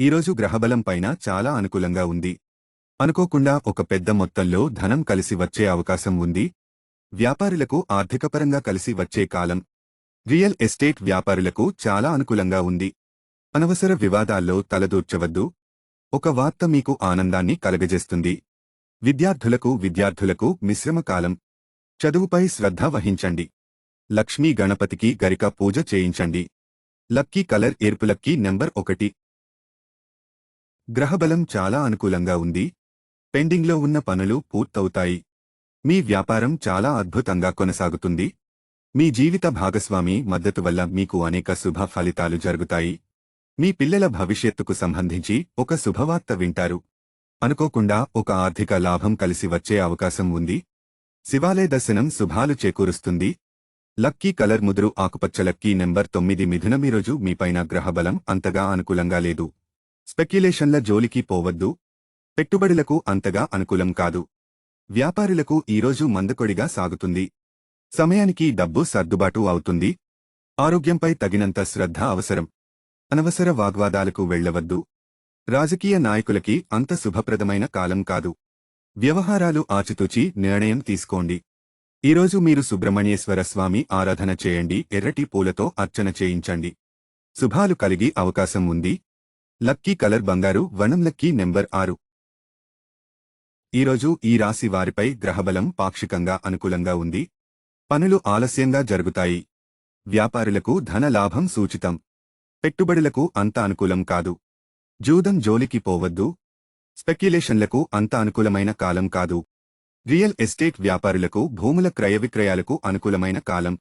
ఈరోజు గ్రహబలం పైన చాలా అనుకూలంగా ఉంది. అనుకోకుండా ఒక పెద్ద మొత్తంలో ధనం కలిసి వచ్చే అవకాశం ఉంది. వ్యాపారులకు ఆర్థికపరంగా కలిసి వచ్చే కాలం. రియల్ ఎస్టేట్ వ్యాపారులకు చాలా అనుకూలంగా ఉంది. అనవసర వివాదాల్లో తలదూర్చవద్దు. ఒక వార్త మీకు ఆనందాన్ని కలగజేస్తుంది. విద్యార్థులకు విద్యార్థులకు మిశ్రమ కాలం. చదువుపై శ్రద్ధ వహించండి. లక్ష్మీ గణపతికి గరిక పూజ చేయించండి. లక్కీ కలర్ ఎరుపులక్కీ నెంబర్ ఒకటి. గ్రహబలం చాలా అనుకూలంగా ఉంది. పెండింగ్లో ఉన్న పనులు పూర్తవుతాయి. మీ వ్యాపారం చాలా అద్భుతంగా కొనసాగుతుంది. మీ జీవిత భాగస్వామి మద్దతు వల్ల మీకు అనేక శుభ ఫలితాలు జరుగుతాయి. మీ పిల్లల భవిష్యత్తుకు సంబంధించి ఒక శుభవార్త వింటారు. అనుకోకుండా ఒక ఆర్థిక లాభం కలిసి వచ్చే అవకాశం ఉంది. శివాలయ దర్శనం శుభాలు చేకూరుస్తుంది. లక్కీ కలర్ ముదురు ఆకుపచ్చ లక్కీ నెంబర్ తొమ్మిది మిథునమీరోజు మీపైన గ్రహబలం అంతగా అనుకూలంగా లేదు. స్పెక్యులేషన్ల జోలికి పోవద్దు. పెట్టుబడులకు అంతగా అనుకూలం కాదు. వ్యాపారులకు ఈరోజు మందకొడిగా సాగుతుంది. సమయానికి డబ్బు సర్దుబాటు అవుతుంది. ఆరోగ్యంపై తగినంత శ్రద్ధ అవసరం. అనవసర వాగ్వాదాలకు వెళ్ళవద్దు రాజకీయ నాయకులకి అంత శుభప్రదమైన కాలం కాదు. వ్యవహారాలు ఆచితూచి నిర్ణయం తీసుకోండి. ఈరోజు మీరు సుబ్రహ్మణ్యేశ్వర స్వామి ఆరాధన చేయండి. ఎర్రటి పూలతో అర్చన చేయించండి. శుభాలు కలిగి అవకాశం ఉంది. లక్కీ కలర్ బంగారు వనం లక్కీ నెంబర్ ఆరు. ఈరోజు ఈ రాశి వారిపై గ్రహబలం పాక్షికంగా అనుకూలంగా ఉంది. పనులు ఆలస్యంగా జరుగుతాయి. వ్యాపారులకు ధన లాభం సూచితం. పెట్టుబడులకు అంత అనుకూలం కాదు. జూదం జోలికి పోవద్దు. స్పెక్యులేషన్లకు అంత అనుకూలమైన కాలం కాదు. రియల్ ఎస్టేట్ వ్యాపారులకు భూముల క్రయ విక్రయాలకు అనుకూలమైన కాలం.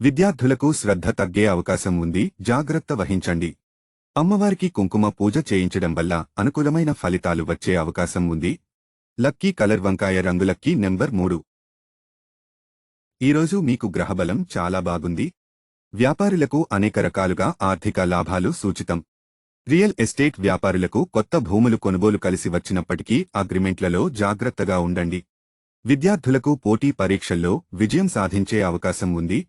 విద్యార్థులకు శ్రద్ధ తగ్గే అవకాశం ఉంది. జాగ్రత్త వహించండి. అమ్మవారికి కుంకుమ పూజ చేయించడం వల్ల అనుకూలమైన ఫలితాలు వచ్చే అవకాశం ఉంది. లక్కీ కలర్ వంకాయ రంగు లక్కీ నెంబర్ మూడు. ఈరోజు మీకు గ్రహబలం చాలా బాగుంది. వ్యాపారులకు అనేక రకాలుగా ఆర్థిక లాభాలు సూచితం. రియల్ ఎస్టేట్ వ్యాపారులకు కొత్త భూములు కొనుగోలు కలిసి వచ్చినప్పటికీ అగ్రిమెంట్లలో జాగ్రత్తగా ఉండండి. విద్యార్థులకు పోటీ పరీక్షల్లో విజయం సాధించే అవకాశం ఉంది.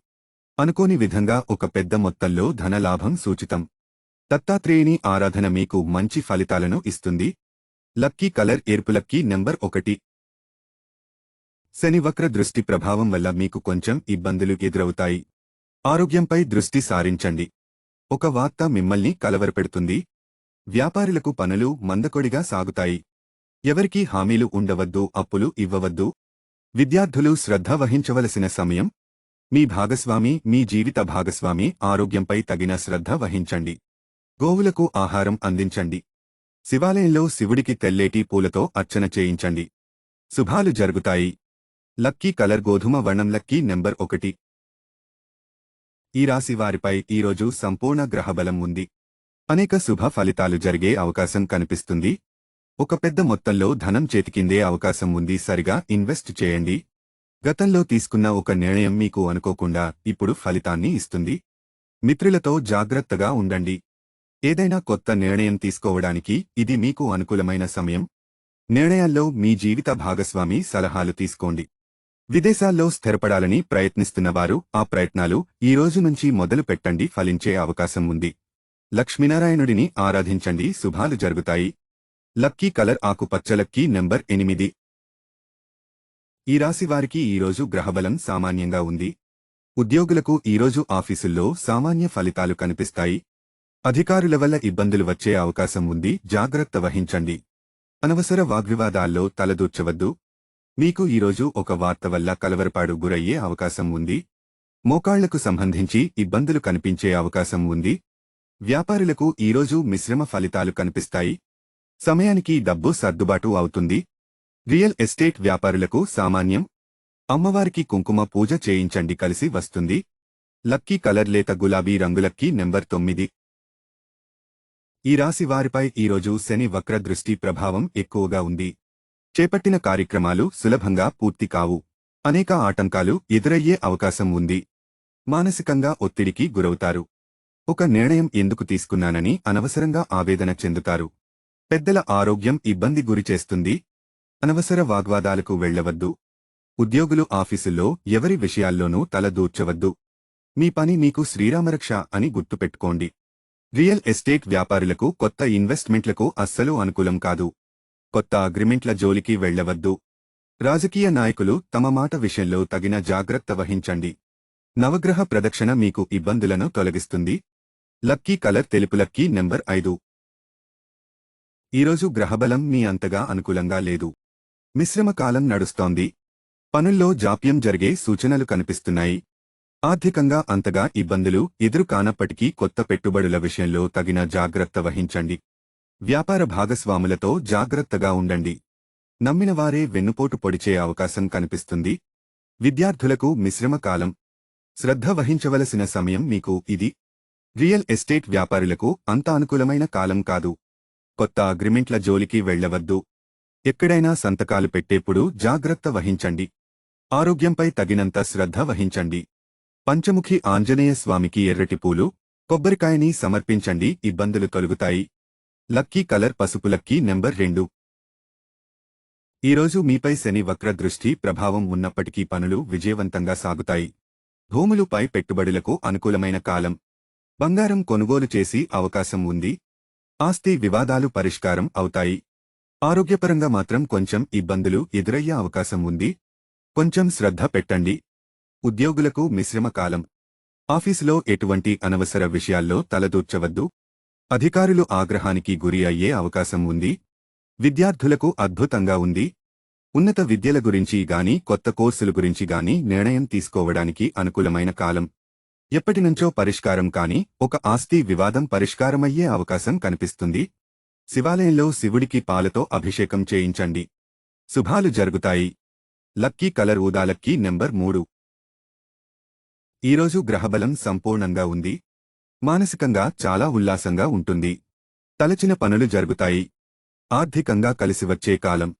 అనుకోని విధంగా ఒక పెద్ద మొత్తంలో ధనలాభం సూచితం. దత్తాత్రేయుని ఆరాధన మీకు మంచి ఫలితాలను ఇస్తుంది. లక్కీ కలర్ ఎరుపులక్కీ నెంబర్ ఒకటి. శని వక్ర దృష్టి ప్రభావం వల్ల మీకు కొంచెం ఇబ్బందులు ఎదురవుతాయి. ఆరోగ్యంపై దృష్టి సారించండి. ఒక వార్త మిమ్మల్ని కలవరపెడుతుంది. వ్యాపారులకు పనులు మందకొడిగా సాగుతాయి. ఎవరికీ హామీలు ఉండవద్దు అప్పులు ఇవ్వవద్దు. విద్యార్థులు శ్రద్ధ వహించవలసిన సమయం. మీ భాగస్వామి మీ జీవిత భాగస్వామి ఆరోగ్యంపై తగిన శ్రద్ధ వహించండి. గోవులకు ఆహారం అందించండి. శివాలయంలో శివుడికి తెల్లేటి పూలతో అర్చన చేయించండి. శుభాలు జరుగుతాయి. లక్కీ కలర్ గోధుమ వర్ణం లక్కీ నెంబర్ ఒకటి. ఈ రాశి వారిపై ఈరోజు సంపూర్ణ గ్రహబలం ఉంది. అనేక శుభ ఫలితాలు జరిగే అవకాశం కనిపిస్తుంది. ఒక పెద్ద మొత్తంలో ధనం చేతికిందే అవకాశం ఉంది. సరిగా ఇన్వెస్ట్ చేయండి. గతంలో తీసుకున్న ఒక నిర్ణయం మీకు అనుకోకుండా ఇప్పుడు ఫలితాన్ని ఇస్తుంది. మిత్రులతో జాగ్రత్తగా ఉండండి. ఏదైనా కొత్త నిర్ణయం తీసుకోవడానికి ఇది మీకు అనుకూలమైన సమయం? నిర్ణయాల్లో మీ జీవిత భాగస్వామి సలహాలు తీసుకోండి. విదేశాల్లో స్థిరపడాలని ప్రయత్నిస్తున్నవారు ఆ ప్రయత్నాలు ఈ రోజు నుంచి మొదలు పెట్టండి ఫలించే అవకాశం ఉంది. లక్ష్మీనారాయణుడిని ఆరాధించండి శుభాలు జరుగుతాయి. లక్కీ కలర్ ఆకుపచ్చ లక్కీ నెంబర్ ఎనిమిది. ఈ రాశివారికి ఈరోజు గ్రహబలం సామాన్యంగా ఉంది. ఉద్యోగులకు ఈరోజు ఆఫీసుల్లో సామాన్య ఫలితాలు కనిపిస్తాయి. అధికారుల వల్ల ఇబ్బందులు వచ్చే అవకాశం ఉంది జాగ్రత్త వహించండి. అనవసర వాగ్వివాదాల్లో తలదూర్చవద్దు. మీకు ఈరోజు ఒక వార్త వల్ల కలవరపాడు గురయ్యే అవకాశం ఉంది. మోకాళ్ళకు సంబంధించి ఇబ్బందులు కనిపించే అవకాశం ఉంది. వ్యాపారులకు ఈరోజు మిశ్రమ ఫలితాలు కనిపిస్తాయి. సమయానికి డబ్బు సర్దుబాటు అవుతుంది. రియల్ ఎస్టేట్ వ్యాపారులకు సామాన్యం. అమ్మవారికి కుంకుమ పూజ చేయించండి కలిసి వస్తుంది. లక్కీ కలర్ లేత గులాబీ రంగులక్కీ నెంబర్ తొమ్మిది. ఈ రాశి వారిపై ఈరోజు శని వక్ర దృష్టి ప్రభావం ఎక్కువగా ఉంది. చేపట్టిన కార్యక్రమాలు సులభంగా పూర్తి కావు. అనేక ఆటంకాలు ఎదురయ్యే అవకాశం ఉంది. మానసికంగా ఒత్తిడికి గురవుతారు. ఒక నిర్ణయం ఎందుకు తీసుకున్నానని అనవసరంగా ఆవేదన చెందుతారు. పెద్దల ఆరోగ్యం ఇబ్బంది గురిచేస్తుంది అనవసర వాగ్వాదాలకు వెళ్ళవద్దు ఉద్యోగులు ఆఫీసుల్లో ఎవరి విషయాల్లోనూ తల దూర్చవద్దు. మీ పని మీకు శ్రీరామరక్ష అని గుర్తుపెట్టుకోండి. రియల్ ఎస్టేట్ వ్యాపారులకు కొత్త ఇన్వెస్ట్మెంట్లకు అస్సలు అనుకూలం కాదు. కొత్త అగ్రిమెంట్ల జోలికి వెళ్ళవద్దు రాజకీయ నాయకులు తమ మాట విషయంలో తగిన జాగ్రత్త వహించండి. నవగ్రహ ప్రదక్షిణ మీకు ఇబ్బందులను తొలగిస్తుంది. లక్కీ కలర్ తెలుపు లక్కీ నెంబర్ ఐదు. ఈరోజు గ్రహబలం మీ అంతగా అనుకూలంగా లేదు. మిశ్రమ కాలం నడుస్తోంది. పనుల్లో జాప్యం జరిగే సూచనలు కనిపిస్తున్నాయి. ఆర్థికంగా అంతగా ఇబ్బందులు ఎదురు కానప్పటికీ కొత్త పెట్టుబడుల విషయంలో తగిన జాగ్రత్త వహించండి. వ్యాపార భాగస్వాములతో జాగ్రత్తగా ఉండండి. నమ్మినవారే వెన్నుపోటు పొడిచే అవకాశం కనిపిస్తుంది. విద్యార్థులకు మిశ్రమ కాలం. శ్రద్ధ వహించవలసిన సమయం మీకు ఇది. రియల్ ఎస్టేట్ వ్యాపారులకు అంత అనుకూలమైన కాలం కాదు. కొత్త అగ్రిమెంట్ల జోలికి వెళ్ళవద్దు ఎక్కడైనా సంతకాలు పెట్టేప్పుడు జాగ్రత్త వహించండి. ఆరోగ్యంపై తగినంత శ్రద్ధ వహించండి. పంచముఖి ఆంజనేయ స్వామికి ఎర్రటి పూలు కొబ్బరికాయని సమర్పించండి ఇబ్బందులు తొలుగుతాయి లక్కీ కలర్ పసుపు లక్కీ నెంబర్ రెండు. ఈరోజు మీపై శని వక్ర దృష్టి ప్రభావం ఉన్నప్పటికీ పనులు విజయవంతంగా సాగుతాయి. భూములుపై పెట్టుబడులకు అనుకూలమైన కాలం. బంగారం కొనుగోలు చేసి అవకాశం ఉంది. ఆస్తి వివాదాలు పరిష్కారం అవుతాయి. ఆరోగ్యపరంగా మాత్రం కొంచెం ఇబ్బందులు ఎదురయ్యే అవకాశం ఉంది. కొంచెం శ్రద్ధ పెట్టండి. ఉద్యోగులకు మిశ్రమ కాలం. ఆఫీసులో ఎటువంటి అనవసర విషయాల్లో తలదూర్చవద్దు. అధికారులు ఆగ్రహానికి గురి అయ్యే అవకాశం ఉంది. విద్యార్థులకు అద్భుతంగా ఉంది. ఉన్నత విద్యల గురించి గాని కొత్త కోర్సుల గురించి గాని నిర్ణయం తీసుకోవడానికి అనుకూలమైన కాలం. ఎప్పటినుంచో పరిష్కారం కాని ఒక ఆస్తి వివాదం పరిష్కారమయ్యే అవకాశం కనిపిస్తుంది. శివాలయంలో శివుడికి పాలతో అభిషేకం చేయించండి. శుభాలు జరుగుతాయి. లక్కీ కలర్ ఊదాలక్కీ నెంబర్ మూడు. ఈరోజు గ్రహబలం సంపూర్ణంగా ఉంది. మానసికంగా చాలా ఉల్లాసంగా ఉంటుంది. తలచిన పనులు జరుగుతాయి. ఆర్థికంగా కలిసివచ్చే కాలం.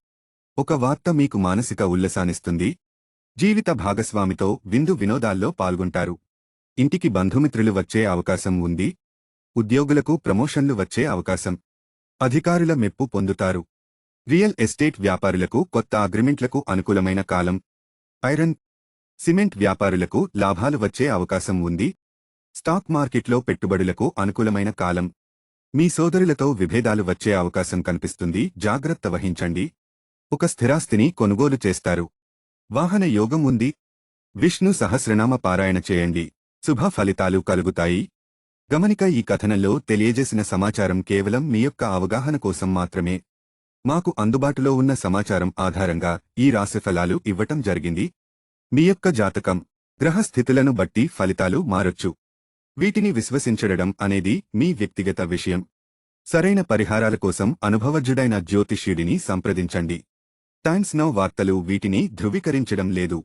ఒక వార్త మీకు మానసిక ఉల్లసానిస్తుంది జీవిత భాగస్వామితో విందు వినోదాల్లో పాల్గొంటారు. ఇంటికి బంధుమిత్రులు వచ్చే అవకాశం ఉంది. ఉద్యోగులకు ప్రమోషన్లు వచ్చే అవకాశం. అధికారుల మెప్పు పొందుతారు. రియల్ ఎస్టేట్ వ్యాపారులకు కొత్త అగ్రిమెంట్లకు అనుకూలమైన కాలం. ఐరన్ సిమెంట్ వ్యాపారులకు లాభాలు వచ్చే అవకాశం ఉంది. స్టాక్ మార్కెట్లో పెట్టుబడులకు అనుకూలమైన కాలం. మీ సోదరులతో విభేదాలు వచ్చే అవకాశం కనిపిస్తుంది. జాగ్రత్త వహించండి. ఒక స్థిరాస్తిని కొనుగోలు చేస్తారు. వాహన యోగం ఉంది. విష్ణు సహస్రనామ పారాయణ చేయండి. శుభ ఫలితాలు కలుగుతాయి. గమనిక ఈ కథనంలో తెలియజేసిన సమాచారం కేవలం మీ యొక్క అవగాహన కోసం మాత్రమే. మాకు అందుబాటులో ఉన్న సమాచారం ఆధారంగా ఈ రాశిఫలాలు ఇవ్వటం జరిగింది. మీ యొక్క జాతకం గ్రహస్థితులను బట్టి ఫలితాలు మారొచ్చు. వీటిని విశ్వసించడం అనేది మీ వ్యక్తిగత విషయం. సరైన పరిహారాల కోసం అనుభవజ్ఞుడైన జ్యోతిష్యుడిని సంప్రదించండి. టైమ్స్ నౌ వార్తలు వీటిని ధృవీకరించడం లేదు.